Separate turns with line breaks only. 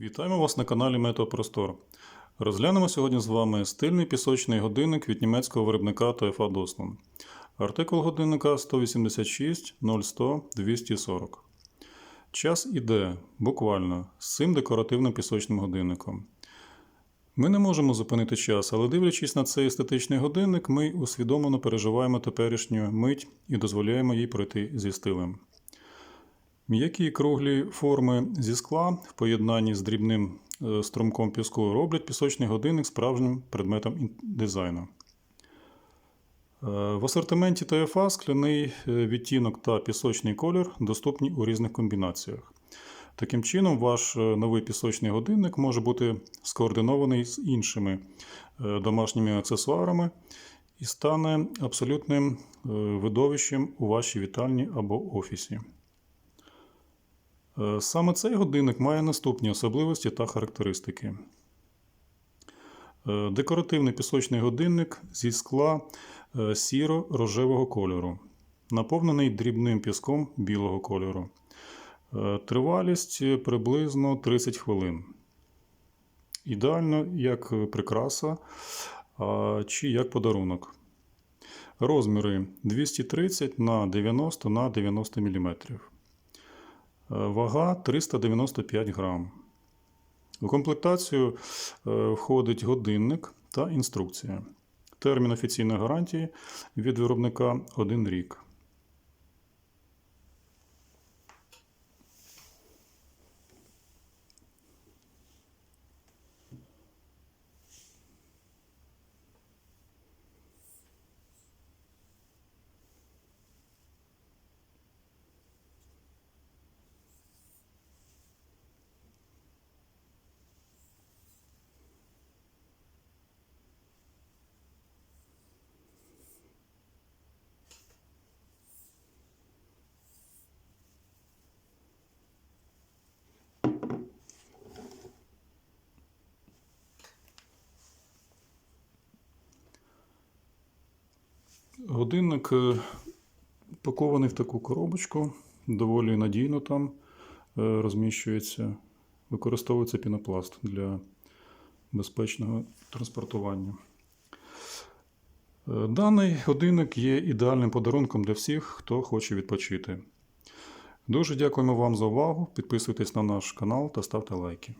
Вітаємо вас на каналі Метеопростор. Розглянемо сьогодні з вами стильний пісочний годинник від німецького виробника ТФА Дослан. Артикул годинника 186 0100 240. Час іде буквально з цим декоративним пісочним годинником. Ми не можемо зупинити час, але дивлячись на цей естетичний годинник, ми усвідомлено переживаємо теперішню мить і дозволяємо їй пройти зі стилем. М'які круглі форми зі скла в поєднанні з дрібним е, струмком піску роблять пісочний годинник справжнім предметом дизайну. Е, В асортименті ТФА скляний е, відтінок та пісочний колір доступні у різних комбінаціях. Таким чином, ваш новий пісочний годинник може бути скоординований з іншими домашніми аксесуарами і стане абсолютним видовищем у вашій вітальні або офісі. Е, Саме цей годинник має наступні особливості та характеристики. Е, Декоративний пісочний годинник зі скла е, сіро-рожевого кольору, наповнений дрібним піском білого кольору. Тривалість приблизно 30 хвилин. Ідеально як прикраса чи як подарунок. Розміри 230 на 90 на 90 мм. Е, Вага 395 грам. У комплектацію е, входить годинник та інструкція. Термін офіційної гарантії від виробника 1 рік. Годинник е, пакований в таку коробочку, доволі надійно там е, розміщується. Використовується пінопласт для безпечного транспортування. Е, Даний годинник є ідеальним подарунком для всіх, хто хоче відпочити. Дуже дякуємо вам за увагу. Підписуйтесь на наш канал та ставте лайки.